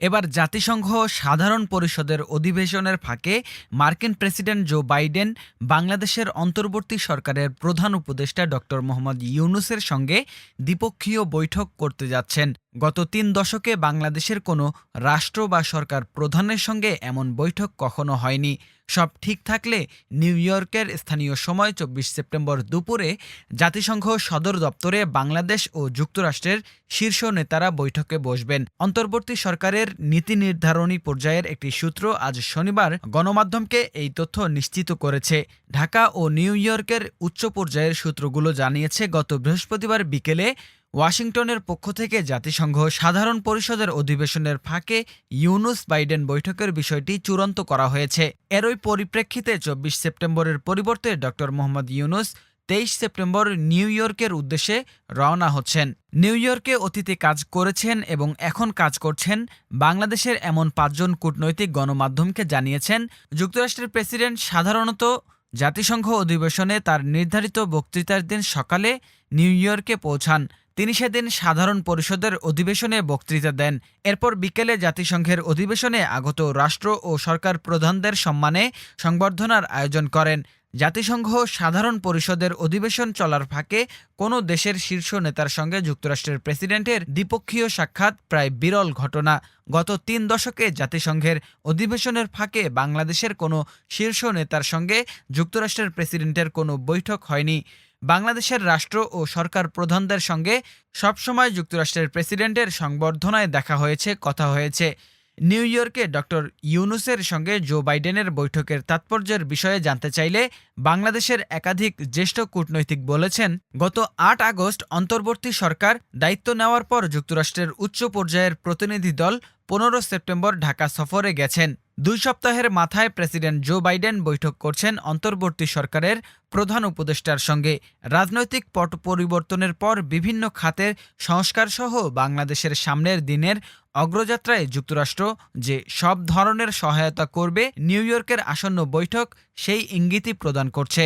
এবার জাতিসংঘ সাধারণ পরিষদের অধিবেশনের ফাঁকে মার্কিন প্রেসিডেন্ট জো বাইডেন বাংলাদেশের অন্তর্বর্তী সরকারের প্রধান উপদেষ্টা ডক্টর মোহাম্মদ ইউনুসের সঙ্গে দ্বিপক্ষীয় বৈঠক করতে যাচ্ছেন। গত তিন দশকে বাংলাদেশের কোনো রাষ্ট্র বা সরকার প্রধানের সঙ্গে এমন বৈঠক কখনো হয়নি। সব ঠিক থাকলে নিউ ইয়র্কের স্থানীয় সময় চব্বিশ সেপ্টেম্বর দুপুরে জাতিসংঘ সদর দপ্তরে বাংলাদেশ ও যুক্তরাষ্ট্রের শীর্ষ নেতারা বৈঠকে বসবেন। অন্তর্বর্তী সরকারের নীতি নির্ধারণী পর্যায়ের একটি সূত্র আজ শনিবার গণমাধ্যমকে এই তথ্য নিশ্চিত করেছে। ঢাকা ও নিউ ইয়র্কের উচ্চ পর্যায়ের সূত্রগুলো জানিয়েছে, গত বৃহস্পতিবার বিকেলে ওয়াশিংটনের পক্ষ থেকে জাতিসংঘ সাধারণ পরিষদের অধিবেশনের ফাঁকে ইউনুস বাইডেন বৈঠকের বিষয়টি চূড়ান্ত করা হয়েছে। এরই পরিপ্রেক্ষিতে চব্বিশ সেপ্টেম্বরের পরিবর্তে ড. মোহাম্মদ ইউনুস তেইশ সেপ্টেম্বর নিউ ইয়র্কের উদ্দেশ্যে রওনা হচ্ছেন। নিউ ইয়র্কে অতীতে কাজ করেছেন এবং এখন কাজ করছেন বাংলাদেশের এমন পাঁচজন কূটনৈতিক গণমাধ্যমকে জানিয়েছেন। যুক্তরাষ্ট্রের প্রেসিডেন্ট সাধারণত জাতিসংঘ অধিবেশনে তার নির্ধারিত বক্তৃতার দিন সকালে নিউ ইয়র্কে পৌঁছান। তিনি সেদিন সাধারণ পরিষদের অধিবেশনে বক্তৃতা দেন। এরপর বিকেলে জাতিসংঘের অধিবেশনে আগত রাষ্ট্র ও সরকার প্রধানদের সম্মানে সংবর্ধনার আয়োজন করেন। জাতিসংঘ সাধারণ পরিষদের অধিবেশন চলার ফাঁকে কোনো দেশের শীর্ষ নেতার সঙ্গে যুক্তরাষ্ট্রের প্রেসিডেন্টের দ্বিপক্ষীয় সাক্ষাৎ প্রায় বিরল ঘটনা। গত তিন দশকে জাতিসংঘের অধিবেশনের ফাঁকে বাংলাদেশের কোনো শীর্ষ নেতার সঙ্গে যুক্তরাষ্ট্রের প্রেসিডেন্টের কোনো বৈঠক হয়নি। বাংলাদেশের রাষ্ট্র ও সরকার প্রধানদের সঙ্গে সবসময় যুক্তরাষ্ট্রের প্রেসিডেন্টের সংবর্ধনায় দেখা হয়েছে, কথা হয়েছে। নিউ ইয়র্কে ডক্টর ইউনুসের সঙ্গে জো বাইডেনের বৈঠকের তাৎপর্যের বিষয়ে জানতে চাইলে বাংলাদেশের একাধিক জ্যেষ্ঠ কূটনৈতিক বলেছেন, গত আট আগস্ট অন্তর্বর্তী সরকার দায়িত্ব নেওয়ার পর যুক্তরাষ্ট্রের উচ্চ পর্যায়ের প্রতিনিধি দল পনেরো সেপ্টেম্বর ঢাকা সফরে গেছেন। দুই সপ্তাহের মাথায় প্রেসিডেন্ট জো বাইডেন বৈঠক করছেন অন্তর্বর্তী সরকারের প্রধান উপদেষ্টার সঙ্গে। রাজনৈতিক পট পরিবর্তনের পর বিভিন্ন খাতের সংস্কারসহ বাংলাদেশের সামনের দিনের অগ্রযাত্রায় যুক্তরাষ্ট্র যে সব ধরনের সহায়তা করবে, নিউ ইয়র্কের আসন্ন বৈঠক সেই ইঙ্গিতই প্রদান করছে।